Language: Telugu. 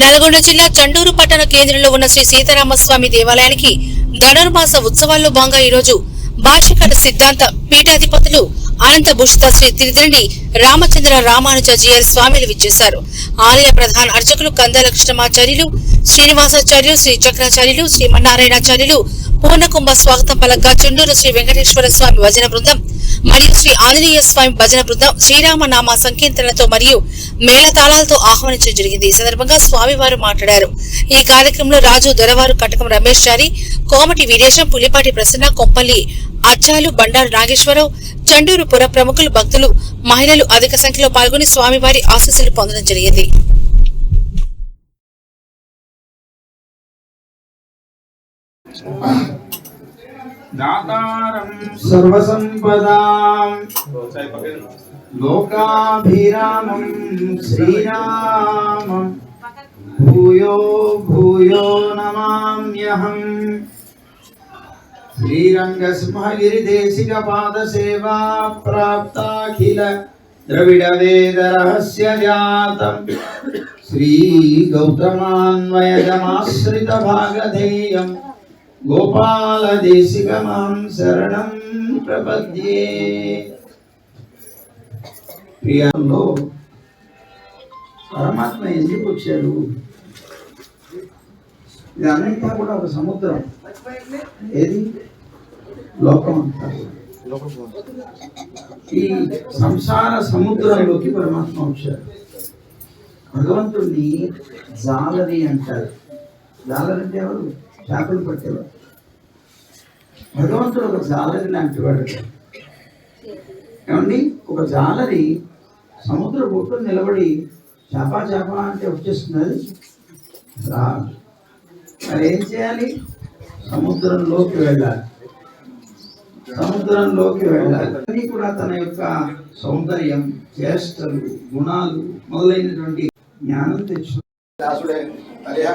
నల్గొండ జిల్లా చండూరు పట్టణ కేంద్రంలో ఉన్న శ్రీ సీతారామస్వామి దేవాలయానికి ధనుర్మాస ఉత్సవాల్లో భాగంగా ఈరోజు భాష్యకర సిద్ధాంత పీఠాధిపతులు అనంత భూషిత శ్రీ తిరిదండి రామచంద్ర రామానుజాచార్య స్వామిలు విచ్చేశారు. ఆలయ ప్రధాన అర్చకులు కందాల కృష్ణమాచార్యులు శ్రీనివాసాచార్యులు శ్రీ చక్రాచార్యులు శ్రీమన్నారాయణాచార్యులు పూర్ణకుంభ స్వాగతం పలక చెండూరు శ్రీ వెంకటేశ్వర స్వామి భజన బృందం మరియు శ్రీ ఆంజనేయ స్వామి భజన బృందం శ్రీరామనామ సంకీర్తనతో మరియు మేళతాళాలతో ఆహ్వానించడం జరిగింది. ఈ సందర్భంగా స్వామివారు మాట్లాడారు. ఈ కార్యక్రమంలో రాజు దొరవారు కటకం రమేష్ చారి కోమటి వీరేశం పులిపాటి ప్రసన్న కొంపల్లి అచ్చాలు బండారు నాగేశ్వరరావు చండూరు పుర ప్రముఖులు భక్తులు మహిళలు అధిక సంఖ్యలో పాల్గొని స్వామివారి ఆశీస్సులు పొందడం జరిగింది. దాతారం सर्वसम्पदां लोकाभिरामं श्रीरामं भूयो भूयो नमाम्यहम् श्रीरङ्गसिंहगिरिदेशिकपादसेवा प्राप्ताखिल द्रविडवेदरहस्यजातम् श्रीगौतमान्वयजमाश्रितभागधेयम् గోపాలదేశికమాం శరణం ప్రపద్యే. ప్రియంలో పరమాత్మ ఎందుకు వచ్చాడు? ఇదంతా కూడా ఒక సముద్రం. ఏది? లోకం అంటారు ఈ సంసార సముద్రంలోకి పరమాత్మ వచ్చాడు. భగవంతుణ్ణి జాలరి అంటారు. జాలరి అంటే ఎవరు? చేపలు పట్టేవాడు భగవంతుడు ఒక జాలరి లాంటి వాడు. ఏమండి? ఒక జాలరి సముద్ర బొట్టు నిలబడి చేప చేప అంటే వచ్చేస్తున్నది. రాదు. మరి ఏం చేయాలి? సముద్రంలోకి వెళ్ళాలి. సముద్రంలోకి వెళ్ళాలి. అన్నీ కూడా తన యొక్క సౌందర్యం చేష్టలు గుణాలు మొదలైనటువంటి జ్ఞానం తెచ్చు దాసుడే అయ్యా